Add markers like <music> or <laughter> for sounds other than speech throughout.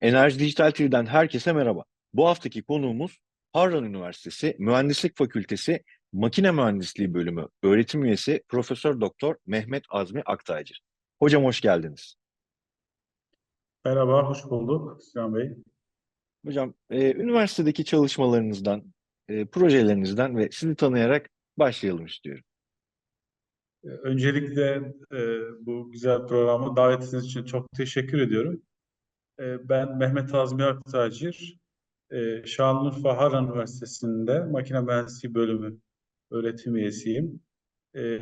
Enerji Dijital TV'den herkese merhaba. Bu haftaki konuğumuz Harran Üniversitesi Mühendislik Fakültesi Makine Mühendisliği Bölümü öğretim üyesi Profesör Doktor Mehmet Azmi Aktaycı. Hocam hoş geldiniz. Merhaba, hoş bulduk Sinan Bey. Hocam, e, üniversitedeki çalışmalarınızdan, e, projelerinizden ve sizi tanıyarak başlayalım istiyorum. Öncelikle e, bu güzel programı davetiniz için çok teşekkür ediyorum. E, ben Mehmet Azmi Aktacir, e, Şanlıurfa Harran Üniversitesi'nde Makine Mühendisliği Bölümü öğretim üyesiyim. E,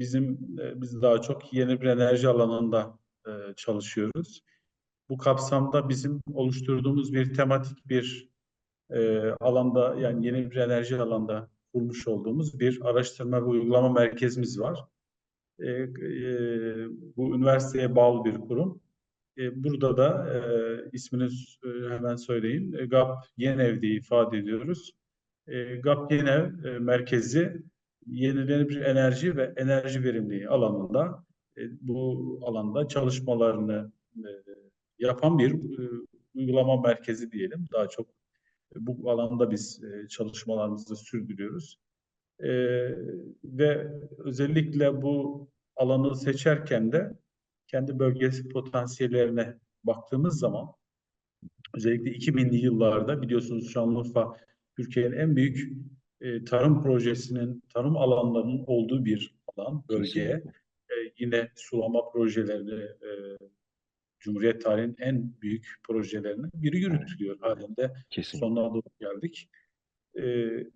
bizim e, biz daha çok yeni bir enerji alanında e, çalışıyoruz. Bu kapsamda bizim oluşturduğumuz bir tematik bir alanda yani yeni bir enerji alanda kurmuş olduğumuz bir araştırma ve uygulama merkezimiz var. E, e, bu üniversiteye bağlı bir kurum. E, burada da e, ismini e, hemen söyleyeyim. E, GAP Yenev diye ifade ediyoruz. E, GAP Yenev e, merkezi yenilenebilir enerji ve enerji verimliliği alanında e, bu alanda çalışmalarını e, yapan bir e, uygulama merkezi diyelim. Daha çok bu alanda biz e, çalışmalarımızı sürdürüyoruz. E, ve özellikle bu alanı seçerken de kendi bölgesi potansiyellerine baktığımız zaman özellikle 2000'li yıllarda biliyorsunuz Şanlıurfa Türkiye'nin en büyük e, tarım projesinin, tarım alanlarının olduğu bir alan, bölgeye. Kesinlikle. E, yine sulama projelerini e, Cumhuriyet tarihinin en büyük projelerinden biri yürütülüyor halinde Kesinlikle. sonuna doğru geldik. Ee,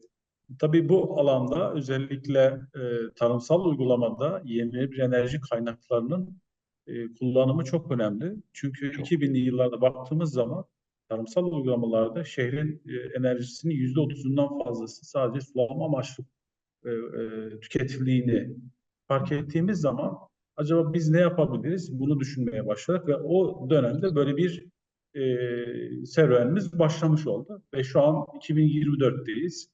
tabii bu alanda özellikle e, tarımsal uygulamada yenilenebilir enerji kaynaklarının e, kullanımı çok önemli. Çünkü Çok. 2000'li yıllarda baktığımız zaman tarımsal uygulamalarda şehrin e, enerjisinin %30'undan fazlası sadece sulama amaçlı e, e, tüketildiğini fark ettiğimiz zaman acaba biz ne yapabiliriz? Bunu düşünmeye başladık ve o dönemde böyle bir e, serüvenimiz başlamış oldu. Ve şu an 2024'teyiz.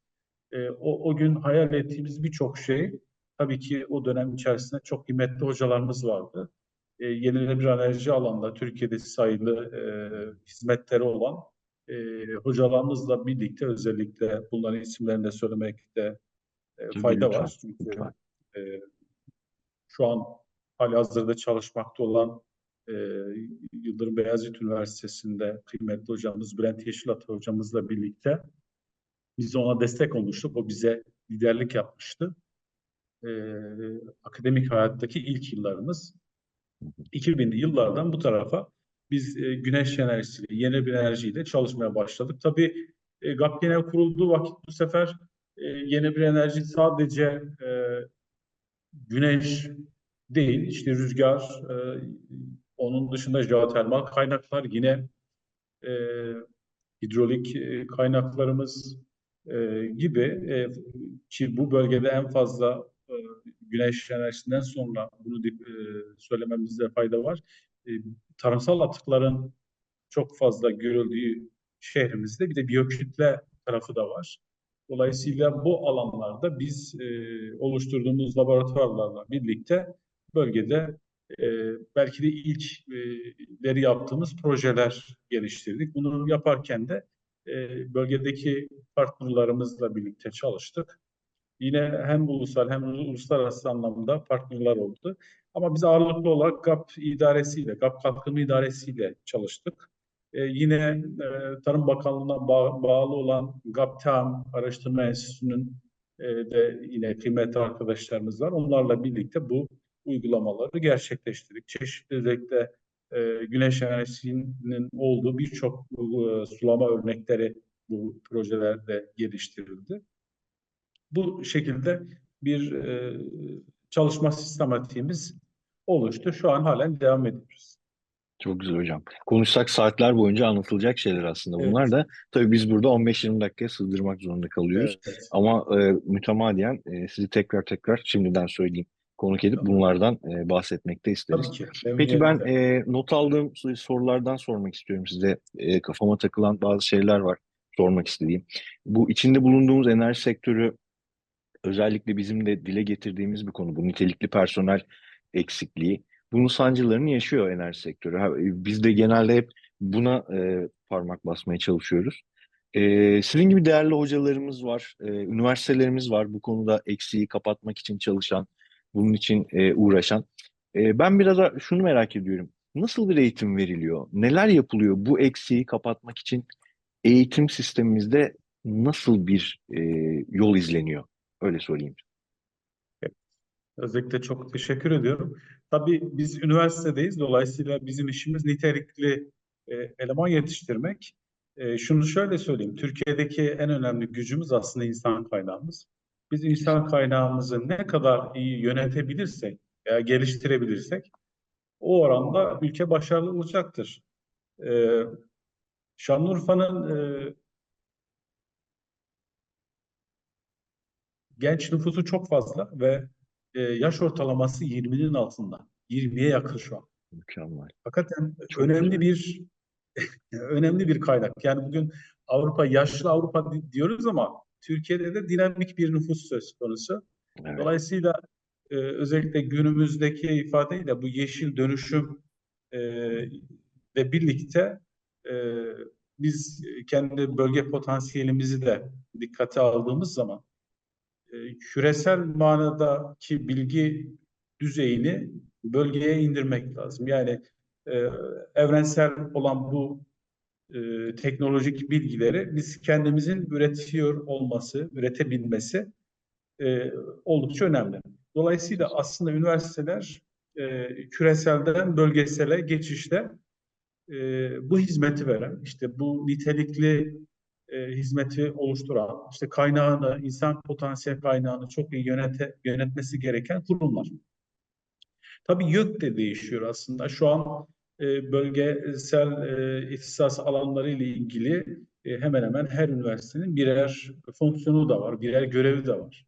E, o, o gün hayal ettiğimiz birçok şey tabii ki o dönem içerisinde çok kıymetli hocalarımız vardı. E, yenilenebilir enerji alanında Türkiye'de sayılı e, hizmetleri olan e, hocalarımızla birlikte özellikle bunların isimlerini de söylemekte e, fayda var. Çünkü e, şu an halihazırda çalışmakta olan e, Yıldırım Beyazıt Üniversitesi'nde kıymetli hocamız Bülent Yeşilat hocamızla birlikte biz ona destek olmuştuk. O bize liderlik yapmıştı. E, akademik hayattaki ilk yıllarımız 2000'li yıllardan bu tarafa biz e, güneş enerjisiyle, yeni bir enerjiyle çalışmaya başladık. Tabii e, GAP Genel kurulduğu vakit bu sefer e, yeni bir enerji sadece e, güneş değil, işte rüzgar, e, onun dışında jeotermal kaynaklar, yine e, hidrolik e, kaynaklarımız e, gibi e, ki bu bölgede en fazla e, güneş enerjisinden sonra bunu e, söylememizde fayda var. E, tarımsal atıkların çok fazla görüldüğü şehrimizde bir de biyokütle tarafı da var. Dolayısıyla bu alanlarda biz e, oluşturduğumuz laboratuvarlarla birlikte bölgede e, belki de ilkleri yaptığımız projeler geliştirdik. Bunu yaparken de e, bölgedeki partnerlarımızla birlikte çalıştık. Yine hem ulusal hem uluslararası anlamda partnerler oldu. Ama biz ağırlıklı olarak GAP idaresiyle, GAP kalkınma idaresiyle çalıştık. Ee, yine e, Tarım Bakanlığı'na bağ- bağlı olan GAPTAM Araştırma Enstitüsü'nün e, de yine kıymetli arkadaşlarımız var. Onlarla birlikte bu uygulamaları gerçekleştirdik. Çeşitli özellikle e, güneş enerjisinin olduğu birçok e, sulama örnekleri bu projelerde geliştirildi. Bu şekilde bir e, çalışma sistematiğimiz oluştu. Şu an halen devam ediyoruz. Çok güzel hocam. Konuşsak saatler boyunca anlatılacak şeyler aslında. Evet. Bunlar da tabii biz burada 15-20 dakikaya sığdırmak zorunda kalıyoruz. Evet. Ama e, mütemadiyen e, sizi tekrar tekrar şimdiden söyleyeyim konuk edip Tamam. bunlardan e, bahsetmekte isteriz. Ki. Peki ben e, not aldığım sorulardan sormak istiyorum size. E, kafama takılan bazı şeyler var sormak istediğim. Bu içinde bulunduğumuz enerji sektörü özellikle bizim de dile getirdiğimiz bir konu. Bu nitelikli personel eksikliği. Bunun sancılarını yaşıyor enerji sektörü. E, Biz de genelde hep Buna e, parmak basmaya çalışıyoruz. E, sizin gibi değerli hocalarımız var, e, üniversitelerimiz var bu konuda eksiği kapatmak için çalışan, bunun için e, uğraşan. E, ben biraz da şunu merak ediyorum. Nasıl bir eğitim veriliyor? Neler yapılıyor bu eksiği kapatmak için eğitim sistemimizde nasıl bir e, yol izleniyor? Öyle sorayım. Özellikle çok teşekkür ediyorum. Tabii biz üniversitedeyiz. Dolayısıyla bizim işimiz nitelikli e, eleman yetiştirmek. E, şunu şöyle söyleyeyim. Türkiye'deki en önemli gücümüz aslında insan kaynağımız. Biz insan kaynağımızı ne kadar iyi yönetebilirsek veya geliştirebilirsek o oranda ülke başarılı olacaktır. E, Şanlıurfa'nın e, genç nüfusu çok fazla ve e, yaş ortalaması 20'nin altında. 20'ye yakın şu an. Mükemmel. Hakikaten Çok önemli bir <laughs> önemli bir kaynak. Yani bugün Avrupa yaşlı Avrupa di- diyoruz ama Türkiye'de de dinamik bir nüfus söz konusu. Evet. Dolayısıyla e, özellikle günümüzdeki ifadeyle bu yeşil dönüşüm e, ve birlikte e, biz kendi bölge potansiyelimizi de dikkate aldığımız zaman e, küresel manadaki bilgi düzeyini bölgeye indirmek lazım. Yani e, evrensel olan bu e, teknolojik bilgileri biz kendimizin üretiyor olması, üretebilmesi e, oldukça önemli. Dolayısıyla aslında üniversiteler e, küreselden bölgesele geçişte e, bu hizmeti veren, işte bu nitelikli e, hizmeti oluşturan, işte kaynağını, insan potansiyel kaynağını çok iyi yönete, yönetmesi gereken kurumlar. Tabii yük de değişiyor aslında. Şu an e, bölgesel e, ihtisas alanları ile ilgili e, hemen hemen her üniversitenin birer fonksiyonu da var, birer görevi de var.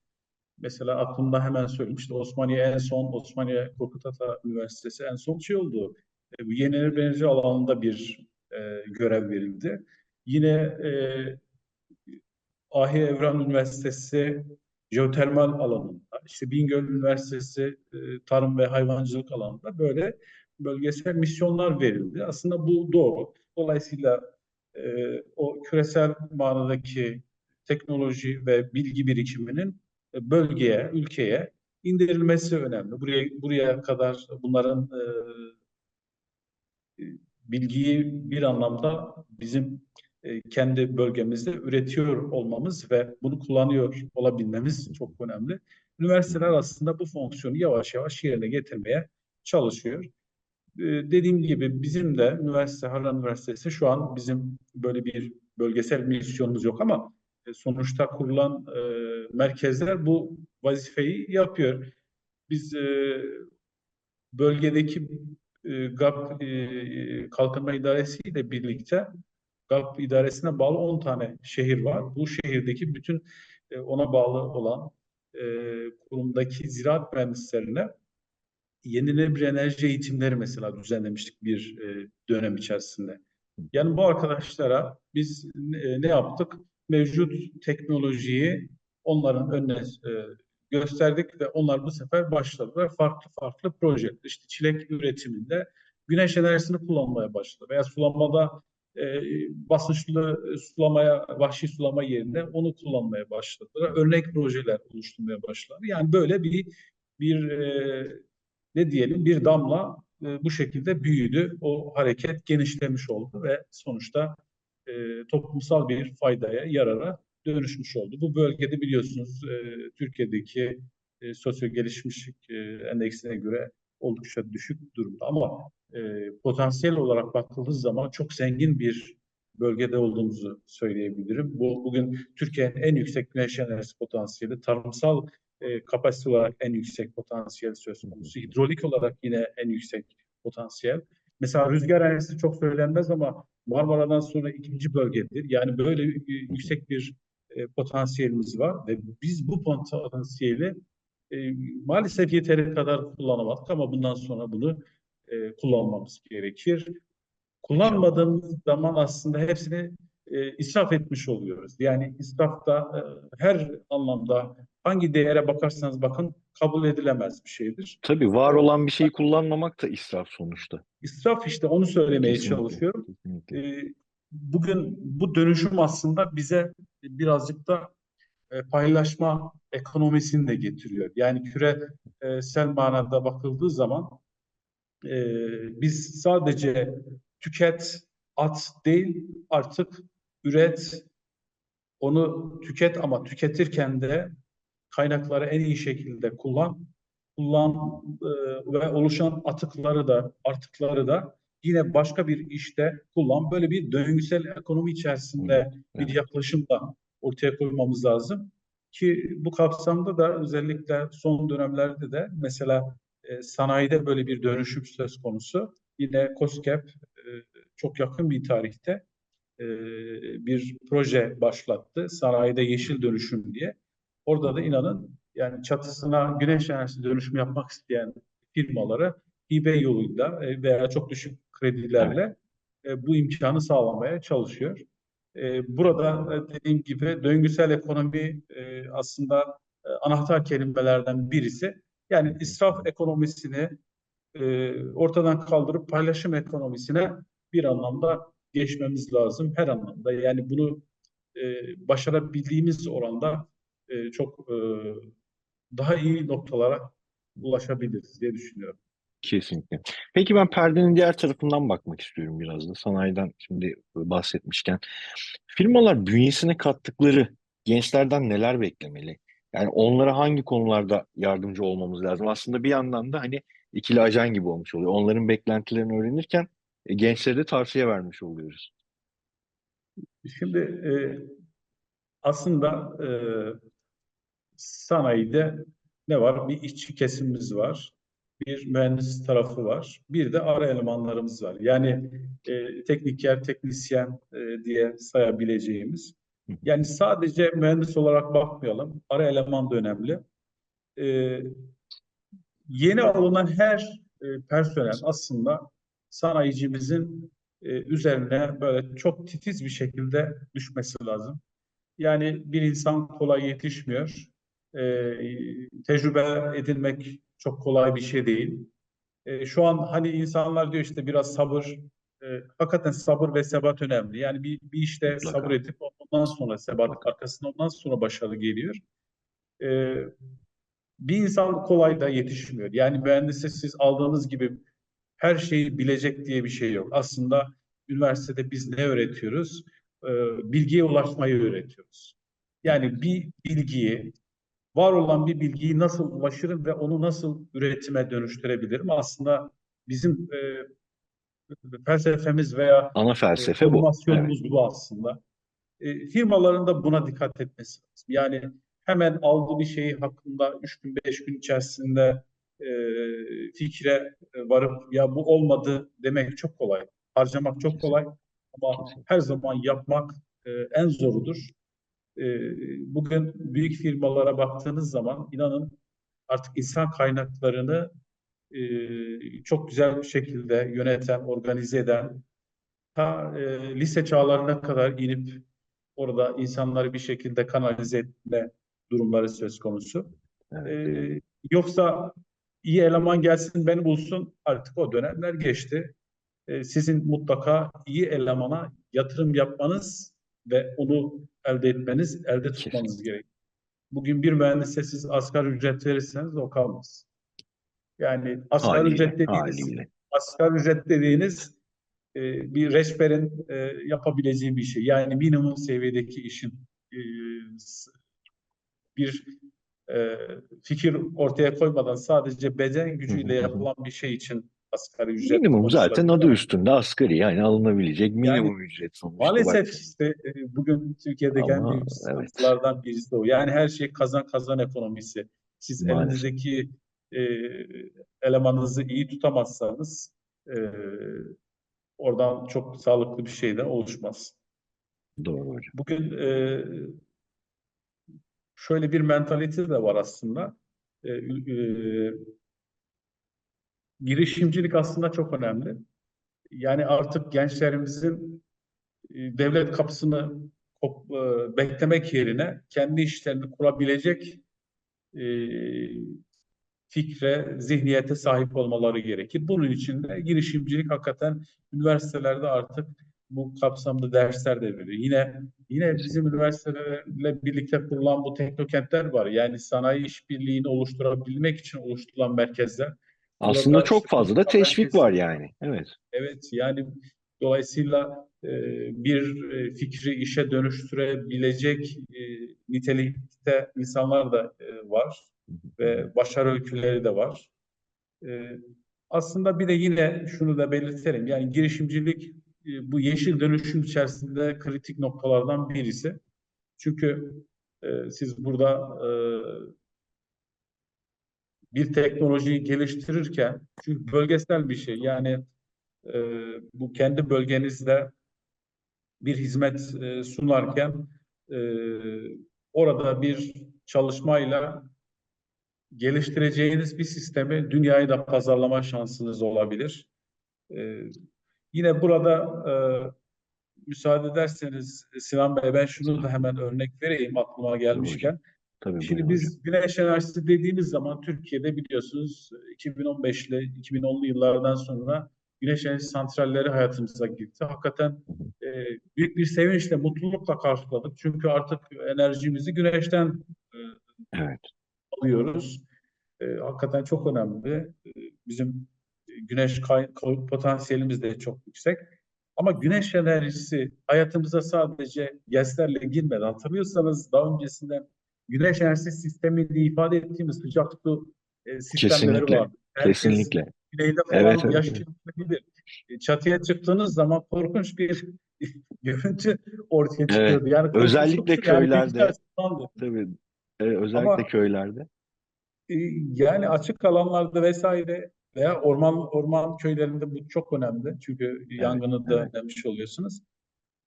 Mesela aklımda hemen söyleyeyim işte Osmaniye en son, Osmaniye Korkut Ata Üniversitesi en son şey oldu. E, yenilenebilir enerji alanında bir e, görev verildi. Yine e, Ahi Evran Üniversitesi jeotermal alanında, işte Bingöl Üniversitesi e, tarım ve hayvancılık alanında böyle bölgesel misyonlar verildi. Aslında bu doğru. Dolayısıyla e, o küresel manadaki teknoloji ve bilgi birikiminin e, bölgeye, ülkeye indirilmesi önemli. Buraya buraya kadar bunların e, bilgiyi bir anlamda bizim e, kendi bölgemizde üretiyor olmamız ve bunu kullanıyor olabilmemiz çok önemli. Üniversiteler aslında bu fonksiyonu yavaş yavaş yerine getirmeye çalışıyor. E, dediğim gibi bizim de üniversite, Harran Üniversitesi şu an bizim böyle bir bölgesel misyonumuz yok ama e, sonuçta kurulan merkezler bu vazifeyi yapıyor. Biz bölgedeki GAP Kalkınma İdaresi ile birlikte GAP idaresine bağlı 10 tane şehir var. Bu şehirdeki bütün e, ona bağlı olan e, kurumdaki ziraat mühendislerine yenilenebilir enerji eğitimleri mesela düzenlemiştik bir e, dönem içerisinde. Yani bu arkadaşlara biz e, ne yaptık? Mevcut teknolojiyi onların önüne e, gösterdik ve onlar bu sefer başladılar farklı farklı proje. İşte çilek üretiminde güneş enerjisini kullanmaya başladı veya sulamada e, basınçlı sulamaya, vahşi sulama yerine onu kullanmaya başladılar. Örnek projeler oluşturmaya başladı. Yani böyle bir bir e, ne diyelim bir damla e, bu şekilde büyüdü. O hareket genişlemiş oldu ve sonuçta e, toplumsal bir faydaya, yarara dönüşmüş oldu. Bu bölgede biliyorsunuz e, Türkiye'deki e, sosyo gelişmişlik e, endeksine göre oldukça düşük durumda ama e, potansiyel olarak bakıldığı zaman çok zengin bir bölgede olduğumuzu söyleyebilirim. Bu bugün Türkiye'nin en yüksek güneş enerjisi potansiyeli, tarımsal e, kapasite olarak en yüksek potansiyel söz konusu, hidrolik olarak yine en yüksek potansiyel. Mesela rüzgar enerjisi çok söylenmez ama Marmara'dan sonra ikinci bölgedir. Yani böyle yüksek bir e, potansiyelimiz var ve biz bu potansiyeli e, maalesef yeteri kadar kullanamadık ama bundan sonra bunu e, kullanmamız gerekir. Kullanmadığımız zaman aslında hepsini e, israf etmiş oluyoruz. Yani israf da e, her anlamda hangi değere bakarsanız bakın kabul edilemez bir şeydir. Tabii var olan bir şeyi kullanmamak da israf sonuçta. İsraf işte onu söylemeye Kesinlikle, çalışıyorum. kesinlikle. Ee, bugün bu dönüşüm aslında bize birazcık da e, paylaşma ekonomisini de getiriyor. Yani küresel manada bakıldığı zaman e, biz sadece tüket, at değil artık üret, onu tüket ama tüketirken de kaynakları en iyi şekilde kullan, kullan e, ve oluşan atıkları da artıkları da yine başka bir işte kullan. Böyle bir döngüsel ekonomi içerisinde bir evet. yaklaşımla ortaya koymamız lazım. Ki bu kapsamda da özellikle son dönemlerde de mesela e, sanayide böyle bir dönüşüm söz konusu. Yine COSGAP e, çok yakın bir tarihte e, bir proje başlattı. Sanayide yeşil dönüşüm diye. Orada da inanın yani çatısına güneş enerjisi dönüşüm yapmak isteyen firmalara hibe yoluyla veya çok düşük kredilerle bu imkanı sağlamaya çalışıyor. Burada dediğim gibi döngüsel ekonomi aslında anahtar kelimelerden birisi. Yani israf ekonomisini e, ortadan kaldırıp paylaşım ekonomisine bir anlamda geçmemiz lazım. Her anlamda yani bunu e, başarabildiğimiz oranda e, çok e, daha iyi noktalara ulaşabiliriz diye düşünüyorum. Kesinlikle. Peki ben perdenin diğer tarafından bakmak istiyorum biraz da. Sanayiden şimdi bahsetmişken. Firmalar bünyesine kattıkları gençlerden neler beklemeli? Yani onlara hangi konularda yardımcı olmamız lazım? Aslında bir yandan da hani ikili ajan gibi olmuş oluyor. Onların beklentilerini öğrenirken e, gençlere de tavsiye vermiş oluyoruz. Şimdi e, aslında e, sanayide ne var? Bir işçi kesimimiz var. Bir mühendis tarafı var. Bir de ara elemanlarımız var. Yani e, tekniker, teknisyen e, diye sayabileceğimiz. Yani sadece mühendis olarak bakmayalım. Ara eleman da önemli. E, yeni alınan her e, personel aslında sanayicimizin e, üzerine böyle çok titiz bir şekilde düşmesi lazım. Yani bir insan kolay yetişmiyor. E, tecrübe edinmek çok kolay bir şey değil. E, şu an hani insanlar diyor işte biraz sabır, e, hakikaten sabır ve sebat önemli. Yani bir, bir işte Mutlaka. sabır edip ondan sonra sebat, arkasından ondan sonra başarı geliyor. E, bir insan kolay da yetişmiyor. Yani mühendise siz aldığınız gibi her şeyi bilecek diye bir şey yok. Aslında üniversitede biz ne öğretiyoruz? Ee, bilgiye ulaşmayı öğretiyoruz. Yani bir bilgiyi, var olan bir bilgiyi nasıl ulaşırım ve onu nasıl üretime dönüştürebilirim? Aslında bizim e, felsefemiz veya Ana e, felsefe bu. formasyonumuz bu aslında. E, firmaların da buna dikkat etmesi lazım. Yani hemen aldığı bir şeyi hakkında 3 gün 5 gün içerisinde e, fikre e, varıp ya bu olmadı demek çok kolay. Harcamak çok kolay ama her zaman yapmak e, en zorudur. E, bugün büyük firmalara baktığınız zaman inanın artık insan kaynaklarını e, çok güzel bir şekilde yöneten, organize eden ta e, lise çağlarına kadar inip orada insanları bir şekilde kanalize etme durumları söz konusu. Evet. E, yoksa iyi eleman gelsin beni bulsun artık o dönemler geçti. E, sizin mutlaka iyi elemana yatırım yapmanız ve onu elde etmeniz, elde tutmanız gerek. Bugün bir mühendise siz asgari ücret verirseniz o kalmaz. Yani asgari Haliyle, ücret dediğiniz haliyle. asgari ücret dediğiniz e, bir reçberin e, yapabileceği bir şey. Yani minimum seviyedeki işin e, bir e, fikir ortaya koymadan sadece beden gücüyle yapılan bir şey için asgari ücret Minimum zaten adı üstünde asgari yani alınabilecek minimum ücret sonuçta. Maalesef Bak- işte e, bugün Türkiye'deki en Ama evet. sıkıntılardan birisi de o. Yani her şey kazan kazan ekonomisi. Siz Maalesef. elinizdeki e, elemanınızı iyi tutamazsanız e, oradan çok sağlıklı bir şey de oluşmaz. Doğru hocam. Bugün e, şöyle bir mentalite de var aslında. E, e, girişimcilik aslında çok önemli. Yani artık gençlerimizin e, devlet kapısını kop- e, beklemek yerine kendi işlerini kurabilecek e, fikre, zihniyete sahip olmaları gerekir. Bunun için de girişimcilik hakikaten üniversitelerde artık bu kapsamda dersler de veriyor. Yine yine bizim üniversitelerle birlikte kurulan bu teknokentler var. Yani sanayi işbirliğini oluşturabilmek için oluşturulan merkezler. Aslında Burada çok fazla da teşvik Merkezi- var yani. Evet. Evet yani dolayısıyla e, bir e, fikri işe dönüştürebilecek e, nitelikte insanlar da e, var ve başarı öyküleri de var. E, aslında bir de yine şunu da belirtelim yani girişimcilik e, bu yeşil dönüşüm içerisinde kritik noktalardan birisi. Çünkü e, siz burada e, bir teknolojiyi geliştirirken çünkü bölgesel bir şey yani e, bu kendi bölgenizde bir hizmet e, sunarken e, orada bir çalışmayla geliştireceğiniz bir sistemi dünyayı da pazarlama şansınız olabilir. E, yine burada e, müsaade ederseniz Sinan Bey ben şunu da hemen örnek vereyim aklıma gelmişken. Tabii Şimdi biz güneş enerjisi dediğimiz zaman Türkiye'de biliyorsunuz 2015 ile 2010'lu yıllardan sonra güneş enerji santralleri hayatımıza girdi. Hakikaten e, büyük bir sevinçle, mutlulukla karşıladık. Çünkü artık enerjimizi güneşten e, Evet. Alıyoruz. E, hakikaten çok önemli. E, bizim güneş kay- potansiyelimiz de çok yüksek. Ama güneş enerjisi hayatımıza sadece GES'lerle girmedi. Hatırlıyorsanız daha öncesinden güneş enerjisi sistemi diye ifade ettiğimiz sıcaklıklı e, sistemleri Kesinlikle, vardı. Herkes Kesinlikle. güneyde falan Evet, evet, yaşayabilir. E, Çatıya çıktığınız zaman korkunç bir <laughs> görüntü ortaya çıkıyordu. Yani Özellikle. Yani köylerde. da. Tabii. Evet, özellikle Ama- köylerde. E, Yani açık alanlarda vesaire veya orman orman köylerinde bu çok önemli. Çünkü yangını da evet. önlemiş oluyorsunuz.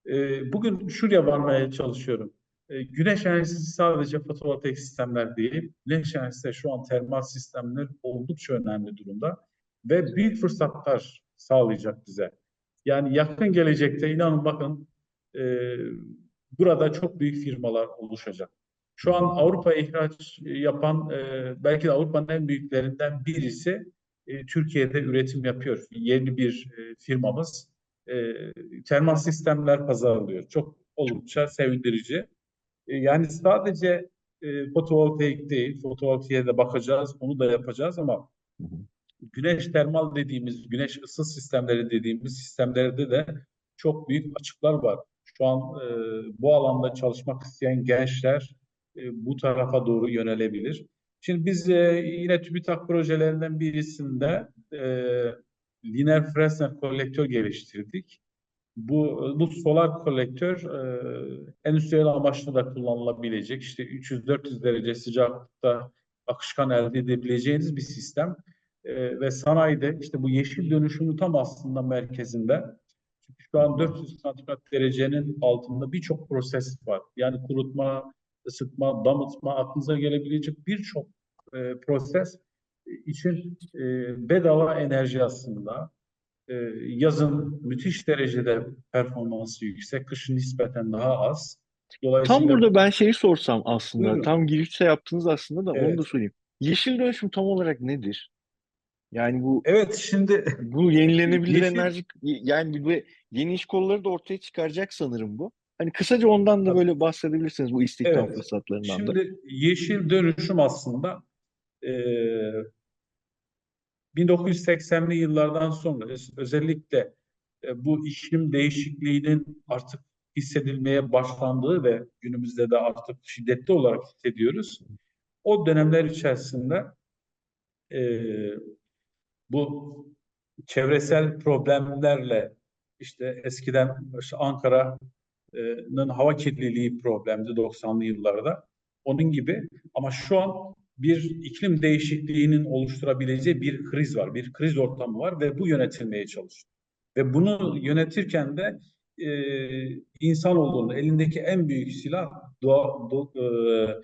E, Bugün şuraya varmaya çalışıyorum. E, Güneş enerjisi sadece fotovoltaik sistemler değil, güneş enerjisi de şu an termal sistemler oldukça önemli durumda ve büyük fırsatlar sağlayacak bize. Yani yakın gelecekte inanın bakın e, burada çok büyük firmalar oluşacak. Şu an Avrupa'ya ihraç yapan e, belki de Avrupa'nın en büyüklerinden birisi e, Türkiye'de üretim yapıyor. Yeni bir e, firmamız e, termal sistemler pazarlıyor. Çok oldukça sevindirici. E, yani sadece e, fotovoltaik değil, fotovoltaiğe de bakacağız, onu da yapacağız ama güneş termal dediğimiz, güneş ısı sistemleri dediğimiz sistemlerde de çok büyük açıklar var. Şu an e, bu alanda çalışmak isteyen gençler e, bu tarafa doğru yönelebilir. Şimdi biz e, yine TÜBİTAK projelerinden birisinde e, lineer Fresnel kolektör geliştirdik. Bu bu solar kolektör e, endüstriyel amaçlı da kullanılabilecek. İşte 300-400 derece sıcaklıkta akışkan elde edebileceğiniz bir sistem. E, ve sanayide işte bu yeşil dönüşümün tam aslında merkezinde. Çünkü şu an 400 santigrat derecenin altında birçok proses var. Yani kurutma, ısıtma, damıtma, aklınıza gelebilecek birçok e, proses için e, bedava enerji aslında. E, yazın müthiş derecede performansı yüksek, kışın nispeten daha az. Tam Dolayısıyla burada ben şeyi sorsam aslında, Buyurun. tam girişte yaptınız aslında da onu Evet. da sorayım. Yeşil dönüşüm tam olarak nedir? Yani bu evet şimdi bu yenilenebilir Yeşil- enerji yani bu yeni iş kolları da ortaya çıkaracak sanırım bu. Hani kısaca ondan da böyle bahsedebilirsiniz bu istihdam Evet. fırsatlarından da. Şimdi yeşil dönüşüm aslında eee 1980'li yıllardan sonra öz- özellikle e, bu iklim değişikliğinin artık hissedilmeye başlandığı ve günümüzde de artık şiddetli olarak hissediyoruz. O dönemler içerisinde eee, bu çevresel problemlerle işte eskiden işte Ankara'nın hava kirliliği problemdi 90'lı yıllarda. Onun gibi ama şu an bir iklim değişikliğinin oluşturabileceği bir kriz var, bir kriz ortamı var ve bu yönetilmeye çalışıyor. Ve bunu yönetirken de e, insanoğlunun elindeki en büyük silah doğa, do- e,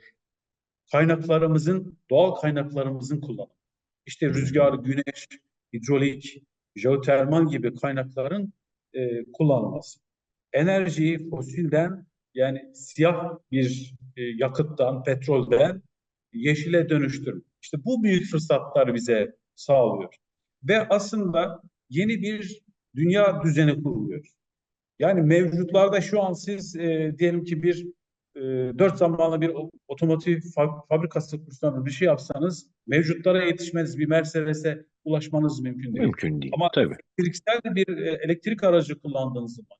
kaynaklarımızın, doğal kaynaklarımızın kullanımı. İşte rüzgar, güneş, hidrolik, jeotermal gibi kaynakların e, kullanılması. Enerjiyi fosilden yani siyah bir e, yakıttan, petrolden yeşile dönüştürme. İşte bu büyük fırsatlar bize sağlıyor. Ve aslında yeni bir dünya düzeni kuruluyor. Yani mevcutlarda şu an siz e, diyelim ki bir e, dört zamanlı bir otomotiv fa- fabrikası kursanız bir şey yapsanız mevcutlara yetişmeniz bir Mercedes'e ulaşmanız mümkün değil. Mümkün değil. Ama Tabii. elektriksel bir e, elektrik aracı kullandığınız zaman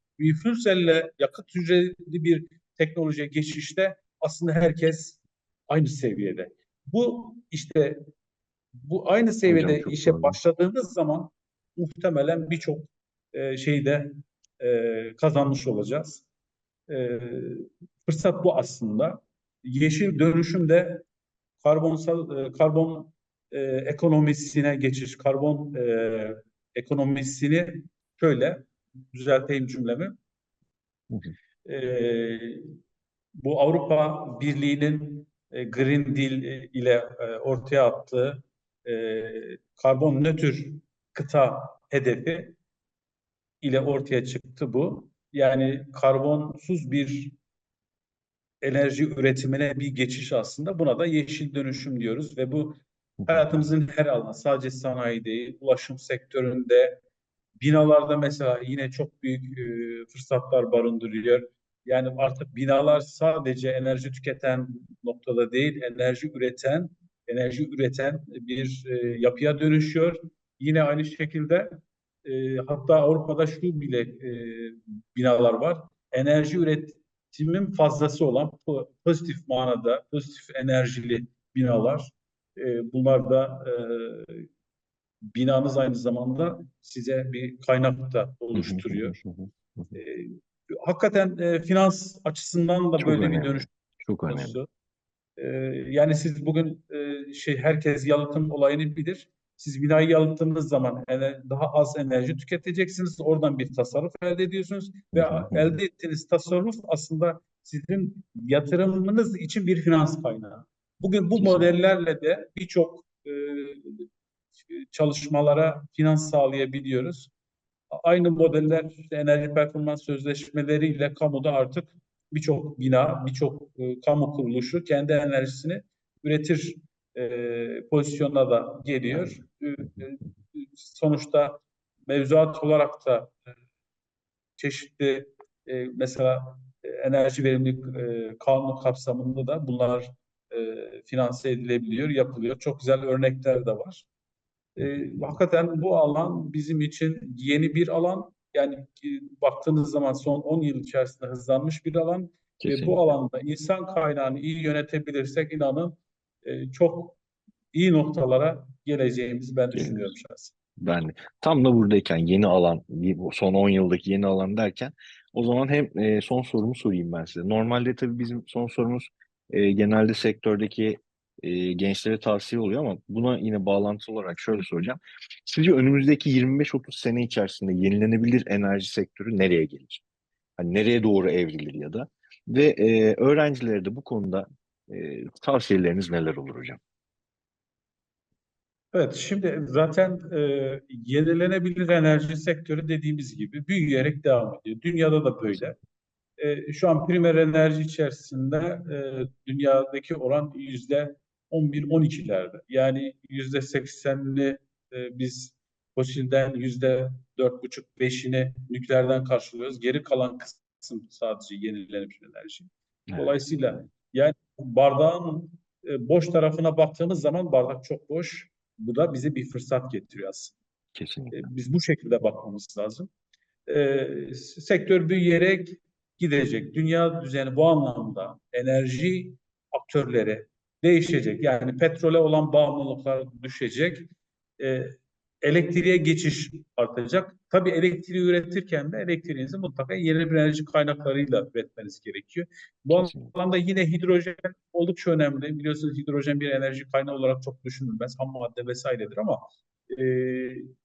cell'le yakıt hücreli bir teknolojiye geçişte aslında herkes aynı seviyede. Bu işte bu aynı seviyede çok işe doğru. başladığınız zaman muhtemelen birçok e, şeyde e, kazanmış olacağız. E, fırsat bu aslında. Yeşil dönüşüm de karbonsal e, karbon e, ekonomisine geçiş, karbon e, ekonomisini şöyle düzelteyim cümlemi. Hı hı. E, bu Avrupa Birliği'nin e, Green Deal e, ile e, ortaya attığı e, karbon nötr kıta hedefi ile ortaya çıktı bu. Yani karbonsuz bir enerji üretimine bir geçiş aslında. Buna da yeşil dönüşüm diyoruz ve bu hayatımızın her alanı, sadece sanayi değil, ulaşım sektöründe, binalarda mesela yine çok büyük e, fırsatlar barındırıyor. Yani artık binalar sadece enerji tüketen noktada değil, enerji üreten, enerji üreten bir e, yapıya dönüşüyor. Yine aynı şekilde e, hatta Avrupa'da şu bile e, binalar var. Enerji üretimin fazlası olan po- pozitif manada, pozitif enerjili binalar. E, bunlar da e, binanız aynı zamanda size bir kaynak da oluşturuyor. E, hakikaten e, finans açısından da Çok böyle bir önemli. dönüş Çok önemli. E, yani siz bugün e, şey herkes yalıtım olayını bilir. Siz binayı yalıttığınız zaman daha az enerji tüketeceksiniz. Oradan bir tasarruf elde ediyorsunuz ve elde ettiğiniz tasarruf aslında sizin yatırımınız için bir finans kaynağı. Bugün bu modellerle de birçok e, çalışmalara finans sağlayabiliyoruz. Aynı modeller işte enerji performans sözleşmeleriyle kamuda artık birçok bina, birçok e, kamu kuruluşu kendi enerjisini üretir e, pozisyona da geliyor. E, e, sonuçta mevzuat olarak da e, çeşitli e, mesela e, enerji verimlilik e, kanunu kapsamında da bunlar e, finanse edilebiliyor, yapılıyor. Çok güzel örnekler de var. E, hakikaten bu alan bizim için yeni bir alan. Yani e, baktığınız zaman son 10 yıl içerisinde hızlanmış bir alan. Kesinlikle. bu alanda insan kaynağını iyi yönetebilirsek inanın e, çok iyi noktalara geleceğimizi ben Geliriz. düşünüyorum şahsen. Ben de. Tam da buradayken yeni alan, son 10 yıldaki yeni alan derken o zaman hem e, son sorumu sorayım ben size. Normalde tabii bizim son sorumuz e, genelde sektördeki e, gençlere tavsiye oluyor ama buna yine bağlantılı olarak şöyle soracağım. Sizce önümüzdeki 25-30 sene içerisinde yenilenebilir enerji sektörü nereye gelir? Hani nereye doğru evrilir ya da? Ve e, öğrencilere de bu konuda e, tavsiyeleriniz neler olur hocam? Evet, şimdi zaten e, yenilenebilir enerji sektörü dediğimiz gibi büyüyerek devam ediyor. Dünyada da böyle. E, şu an primer enerji içerisinde e, dünyadaki oran yüzde 11-12'lerde. Yani yüzde 80'ini e, biz fosilden yüzde 4,5-5'ini nükleerden karşılıyoruz. Geri kalan kısım sadece yenilenebilir enerji. Evet. Dolayısıyla yani bardağın e, boş tarafına baktığımız zaman bardak çok boş. Bu da bize bir fırsat getiriyor aslında. Kesinlikle. E, Biz bu şekilde bakmamız lazım. E, sektör büyüyerek gidecek. Dünya düzeni bu anlamda enerji aktörleri değişecek. Yani petrole olan bağımlılıklar düşecek. E, elektriğe geçiş artacak. Tabii elektriği üretirken de elektriğinizi mutlaka yeni bir enerji kaynaklarıyla üretmeniz gerekiyor. Bu Kesinlikle. alanda yine hidrojen oldukça önemli. Biliyorsunuz hidrojen bir enerji kaynağı olarak çok düşünülmez. Ham madde vesairedir ama e,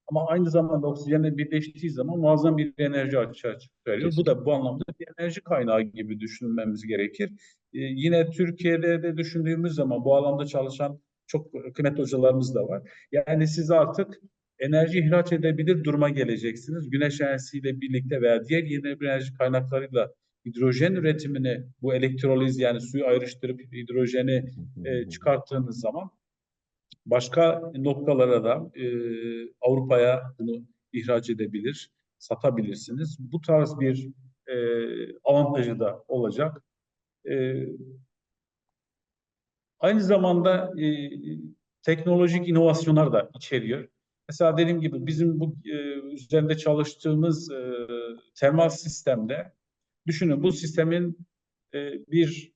ama aynı zamanda oksijenle birleştiği zaman muazzam bir enerji açığa çıkarıyor. Bu da bu anlamda bir enerji kaynağı gibi düşünmemiz gerekir. E, yine Türkiye'de de düşündüğümüz zaman bu alanda çalışan çok kıymetli hocalarımız da var. Yani siz artık enerji ihraç edebilir duruma geleceksiniz. Güneş enerjisiyle birlikte veya diğer yenilenebilir enerji kaynaklarıyla hidrojen üretimini bu elektroliz yani suyu ayrıştırıp hidrojeni e, çıkarttığınız zaman başka noktalara da e, Avrupa'ya bunu ihraç edebilir, satabilirsiniz. Bu tarz bir e, avantajı da olacak. E, aynı zamanda e, teknolojik inovasyonlar da içeriyor. Mesela dediğim gibi bizim bu e, üzerinde çalıştığımız e, termal sistemde düşünün bu sistemin e, bir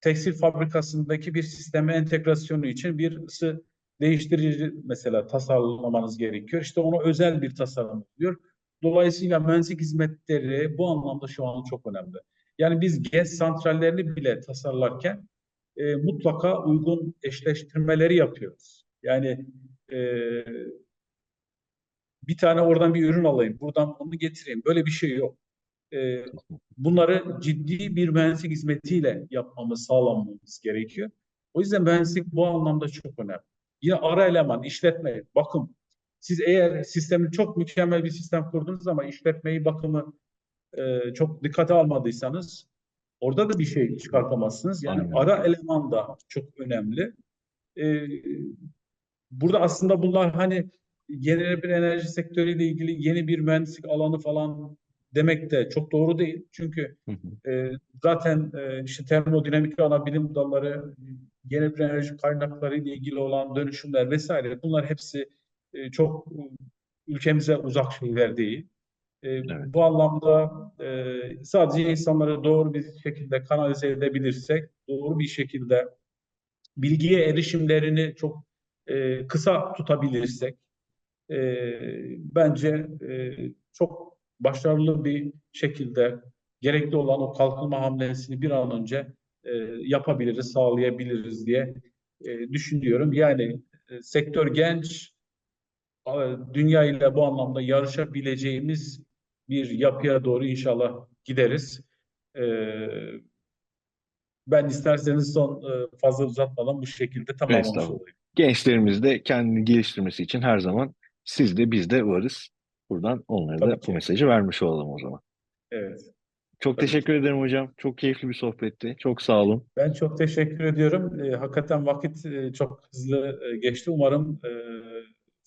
tekstil fabrikasındaki bir sisteme entegrasyonu için bir ısı değiştirici mesela tasarlamanız gerekiyor. İşte ona özel bir tasarım oluyor. Dolayısıyla mühendislik hizmetleri bu anlamda şu an çok önemli. Yani biz gaz santrallerini bile tasarlarken e, mutlaka uygun eşleştirmeleri yapıyoruz. Yani e, bir tane oradan bir ürün alayım, buradan onu getireyim. Böyle bir şey yok. E, bunları ciddi bir mühendislik hizmetiyle yapmamız, sağlamamız gerekiyor. O yüzden mühendislik bu anlamda çok önemli. Yine ara eleman, işletme, bakım. Siz eğer sistemi çok mükemmel bir sistem kurdunuz ama işletmeyi, bakımı e, çok dikkate almadıysanız orada da bir şey çıkartamazsınız. Yani Aynen. ara eleman da çok önemli. E, burada aslında bunlar hani yenilenebilir enerji sektörüyle ilgili yeni bir mühendislik alanı falan demek de çok doğru değil. Çünkü Hı hı. e, zaten e, işte termodinamik ana bilim dalları, yenilenebilir enerji kaynakları ile ilgili olan dönüşümler vesaire bunlar hepsi e, çok e, ülkemize uzak şeyler değil. E, Bu anlamda e, sadece insanları doğru bir şekilde kanalize edebilirsek, doğru bir şekilde bilgiye erişimlerini çok e, kısa tutabilirsek, e, bence e, çok başarılı bir şekilde gerekli olan o kalkınma hamlesini bir an önce e, yapabiliriz, sağlayabiliriz diye e, düşünüyorum. Yani e, sektör genç, dünya ile bu anlamda yarışabileceğimiz bir yapıya doğru inşallah gideriz. E, ben isterseniz son e, fazla uzatmadan bu şekilde tamamlamış olayım. Gençlerimiz de kendini geliştirmesi için her zaman siz de biz de varız. Buradan onlara Tabii da ki. bu mesajı vermiş olalım o zaman. Evet. Çok Tabii teşekkür ederim hocam. Çok keyifli bir sohbetti. Çok sağ olun. Ben çok teşekkür ediyorum. E, hakikaten vakit e, çok hızlı e, geçti. Umarım e,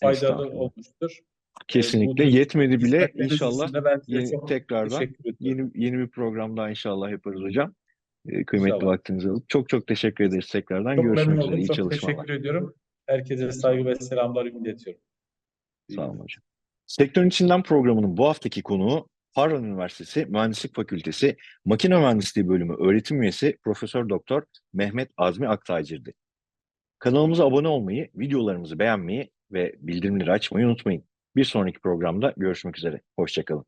faydalı olmuştur. Kesinlikle yetmedi bile inşallah yeni, tekrardan ediyorum. yeni yeni bir program daha inşallah yaparız hocam. Ee, kıymetli İnşallah. vaktinizi alıp çok çok teşekkür ederiz tekrardan. Çok Görüşmek üzere. İyi Çok çalışmalar. teşekkür ediyorum. Herkese saygı ve selamlar iletiyorum. İyi Sağ olun hocam. Sektörün içinden programının bu haftaki konuğu Harran Üniversitesi Mühendislik Fakültesi Makine Mühendisliği Bölümü öğretim üyesi Profesör Doktor Mehmet Azmi Aktaycır'dı. Kanalımıza abone olmayı, videolarımızı beğenmeyi ve bildirimleri açmayı unutmayın. Bir sonraki programda görüşmek üzere. Hoşçakalın.